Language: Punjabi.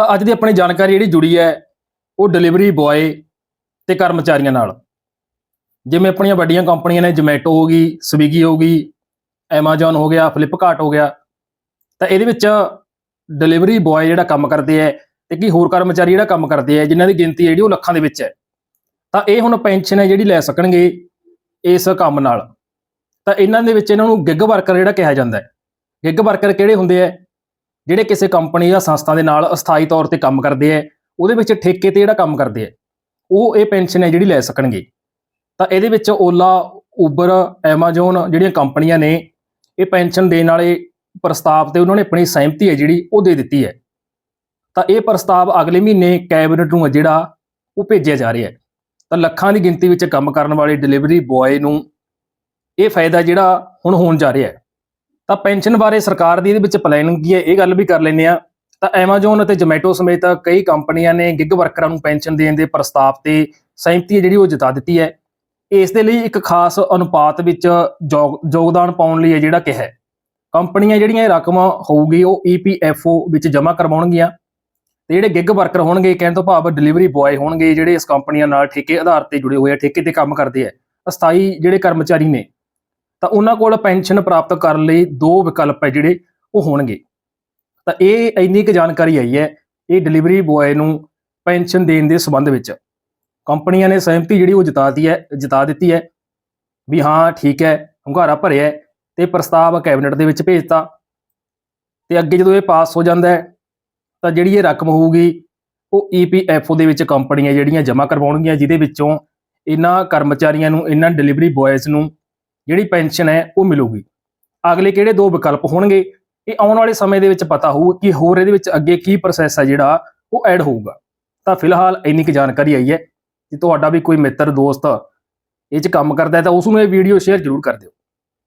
ਤਾਂ ਅੱਜ ਦੀ ਆਪਣੀ ਜਾਣਕਾਰੀ ਜਿਹੜੀ ਜੁੜੀ ਹੈ, ਉਹ ਡਿਲੀਵਰੀ ਬॉय ਤੇ ਕਰਮਚਾਰੀਆਂ ਨਾਲ। ਜਿਵੇਂ ਆਪਣੀਆਂ ਵੱਡੀਆਂ ਕੰਪਨੀਆਂ ਨੇ ਜੋਮੈਟੋ ਹੋ ਗਈ ਸਵੀਗੀ ਹੋ ਗਈ ਐਮਾਜ਼ਨ ਹੋ ਗਿਆ ਫਲਿੱਪਕਾਰਟ ਹੋ ਗਿਆ, ਤਾਂ ਇਹਦੇ ਵਿੱਚ ਡਿਲੀਵਰੀ ਬॉय ਜਿਹੜਾ ਕੰਮ ਕਰਦੇ ਹੈ ਤੇ ਕੀ ਹੋਰ ਕਰਮਚਾਰੀ ਜਿਹੜਾ ਕੰਮ ਕਰਦੇ ਹੈ, ਜਿਨ੍ਹਾਂ ਦੀ ਗਿਣਤੀ ਜਿਹੜੀ ਉਹ ਲੱਖਾਂ ਦੇ ਵਿੱਚ ਹੈ। ਤਾਂ ਇਹ ਹੁਣ ਪੈਨਸ਼ਨ ਹੈ ਜਿਹੜੀ ਲੈ ਸਕਣਗੇ ਇਸ ਕੰਮ ਨਾਲ। ਤਾਂ ਇਹਨਾਂ ਦੇ ਵਿੱਚ ਇਹਨਾਂ ਨੂੰ ਗਿਗ ਵਰਕਰ ਜਿਹੜਾ ਕਿਹਾ ਜਾਂਦਾ ਹੈ। ਗਿਗ ਵਰਕਰ ਕਿਹੜੇ ਹੁੰਦੇ ਹੈ? ਜਿਹੜੇ ਕਿਸੇ ਕੰਪਨੀ ਜਾਂ ਸੰਸਥਾ ਦੇ ਨਾਲ ਅਸਥਾਈ ਤੌਰ ਤੇ ਕੰਮ ਕਰਦੇ ਹੈ ਉਹਦੇ ਵਿੱਚ ਠੇਕੇ ਤੇ ਜਿਹੜਾ ਕੰਮ ਕਰਦੇ ਹੈ ਉਹ ਇਹ ਪੈਨਸ਼ਨ ਹੈ ਜਿਹੜੀ ਲੈ ਸਕਣਗੇ। ਤਾਂ ਇਹਦੇ ਵਿੱਚ ਓਲਾ ਉਬਰ ਐਮਾਜ਼ਨ ਜਿਹੜੀਆਂ ਕੰਪਨੀਆਂ ਨੇ, ਇਹ ਪੈਨਸ਼ਨ ਦੇਣ ਵਾਲੇ ਪ੍ਰਸਤਾਵ ਤੇ ਉਹਨਾਂ ਨੇ ਆਪਣੀ ਸਹਿਮਤੀ ਹੈ ਜਿਹੜੀ ਉਹ ਦੇ ਦਿੱਤੀ ਹੈ ਤਾਂ ਇਹ ਪ੍ਰਸਤਾਵ ਅਗਲੇ ਮਹੀਨੇ ਕੈਬਨਿਟ ਨੂੰ ਹੈ ਜਿਹੜਾ ਉਹ ਭੇਜਿਆ ਜਾ ਰਿਹਾ ਹੈ ਤਾਂ ਲੱਖਾਂ ਦੀ ਗਿਣਤੀ ਵਿੱਚ ਕੰਮ ਕਰਨ ਵਾਲੇ ਡਿਲੀਵਰੀ ਬॉय ਨੂੰ ਇਹ ਫਾਇਦਾ ਜਿਹੜਾ ਹੁਣ ਹੋਣ ਜਾ ਰਿਹਾ ਹੈ ਤਾਂ ਪੈਨਸ਼ਨ ਬਾਰੇ ਸਰਕਾਰ ਦੀ ਇਹਦੇ ਵਿੱਚ ਪਲੈਨਿੰਗ ਕੀ ਹੈ, ਇਹ ਗੱਲ ਵੀ ਕਰ ਲੈਂਦੇ ਆ ਤਾਂ ਐਮਾਜ਼ਨ ਅਤੇ ਜੋਮੈਟੋ ਸਮੇਤ ਕਈ ਕੰਪਨੀਆਂ ਨੇ ਗਿਗ ਵਰਕਰਾਂ ਨੂੰ ਪੈਨਸ਼ਨ ਦੇਣ ਦੇ ਪ੍ਰਸਤਾਵ ਤੇ ਸਹਿਮਤੀ ਹੈ ਜਿਹੜੀ ਉਹ ਜਤਾ ਦਿੱਤੀ ਹੈ। ਇਸ ਦੇ ਲਈ ਇੱਕ ਖਾਸ ਅਨੁਪਾਤ ਵਿੱਚ ਯੋਗ- ਯੋਗਦਾਨ ਪਾਉਣ ਲਈ ਹੈ ਜਿਹੜਾ ਕਿਹਾ ਹੈ। ਕੰਪਨੀਆਂ ਜਿਹੜੀਆਂ ਇਹ ਰਕਮ ਹੋਊਗੀ, ਉਹ ਈਪੀਐਫਓ ਵਿੱਚ ਜਮ੍ਹਾਂ ਕਰਵਾਉਣਗੀਆਂ। ਤੇ ਜਿਹੜੇ ਗਿਗ ਵਰਕਰ ਹੋਣਗੇ, ਕਹਿਣ ਤੋਂ ਭਾਵ ਡਿਲੀਵਰੀ ਬॉय ਹੋਣਗੇ, ਜਿਹੜੇ ਇਸ ਕੰਪਨੀਆਂ ਨਾਲ ਠੇਕੇ ਆਧਾਰ ਤੇ ਜੁੜੇ ਹੋਏ ਆ, ਠੇਕੇ ਤੇ ਕੰਮ ਕਰਦੇ ਆ। ਅਸਥਾਈ ਜਿਹੜੇ ਕਰਮਚਾਰੀ ਨੇ ਤਾਂ ਉਹਨਾਂ ਕੋਲ ਪੈਨਸ਼ਨ ਪ੍ਰਾਪਤ ਕਰਨ ਲਈ ਦੋ ਵਿਕਲਪ ਹੈ ਜਿਹੜੇ ਉਹ ਹੋਣਗੇ। ਤਾਂ ਇਹ ਇੰਨੀ ਕੁ ਜਾਣਕਾਰੀ ਆਈ ਹੈ, ਇਹ ਡਿਲੀਵਰੀ ਬॉय ਨੂੰ ਪੈਨਸ਼ਨ ਦੇਣ ਦੇ ਸੰਬੰਧ ਵਿੱਚ। ਕੰਪਨੀਆਂ ਨੇ ਸਹਿਮਤੀ ਜਿਹੜੀ ਉਹ ਜਤਾਤੀ ਹੈ, ਜਤਾ ਦਿੱਤੀ ਹੈ ਵੀ ਹਾਂ, ਠੀਕ ਹੈ, ਹੁੰਗਾਰਾ ਭਰਿਆ ਹੈ ਤੇ ਪ੍ਰਸਤਾਵ ਕੈਬਨਿਟ ਦੇ ਵਿੱਚ ਭੇਜਤਾ। ਤੇ ਅੱਗੇ ਜਦੋਂ ਇਹ ਪਾਸ ਹੋ ਜਾਂਦਾ ਹੈ, ਤਾਂ ਜਿਹੜੀ ਇਹ ਰਕਮ ਹੋਊਗੀ, ਉਹ ਈਪੀਐਫਓ ਦੇ ਵਿੱਚ ਕੰਪਨੀਆਂ ਜਿਹੜੀਆਂ ਜਮ੍ਹਾਂ ਕਰਵਾਉਣਗੀਆਂ, ਜਿਹਦੇ ਵਿੱਚੋਂ ਇਹਨਾਂ ਕਰਮਚਾਰੀਆਂ ਨੂੰ, ਇਹਨਾਂ ਡਿਲੀਵਰੀ ਬॉयਜ਼ ਨੂੰ ਜਿਹੜੀ ਪੈਨਸ਼ਨ ਹੈ ਉਹ ਮਿਲੂਗੀ। ਅਗਲੇ ਕਿਹੜੇ ਦੋ ਵਿਕਲਪ ਹੋਣਗੇ, ਇਹ ਆਉਣ ਵਾਲੇ ਸਮੇਂ ਦੇ ਵਿੱਚ ਪਤਾ ਹੋਊ ਕਿ ਹੋਰ ਇਹਦੇ ਵਿੱਚ ਅੱਗੇ ਕੀ ਪ੍ਰੋਸੈਸ ਹੈ ਜਿਹੜਾ ਉਹ ਐਡ ਹੋਊਗਾ। ਤਾਂ ਫਿਲਹਾਲ ਇੰਨੀ ਕੁ ਜਾਣਕਾਰੀ ਆਈ ਹੈ। ਜੇ ਤੁਹਾਡਾ ਵੀ ਕੋਈ ਮਿੱਤਰ, ਦੋਸਤ ਇਹ 'ਚ ਕੰਮ ਕਰਦਾ ਹੈ ਤਾਂ ਉਸ ਨੂੰ ਇਹ ਵੀਡੀਓ ਸ਼ੇਅਰ ਜ਼ਰੂਰ ਕਰ ਦਿਓ।